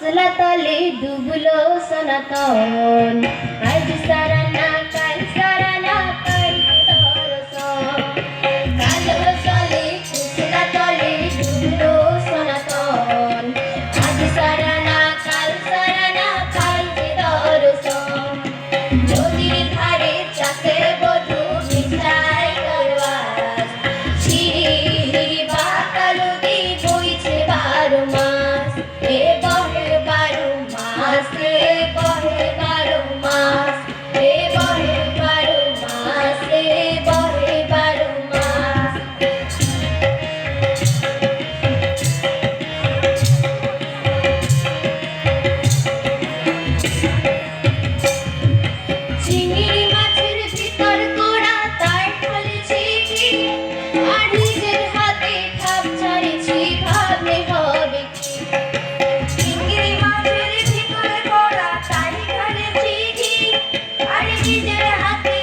సులత లేదు బులో సనతో రాజు సరన్నా আর নিজের হাতে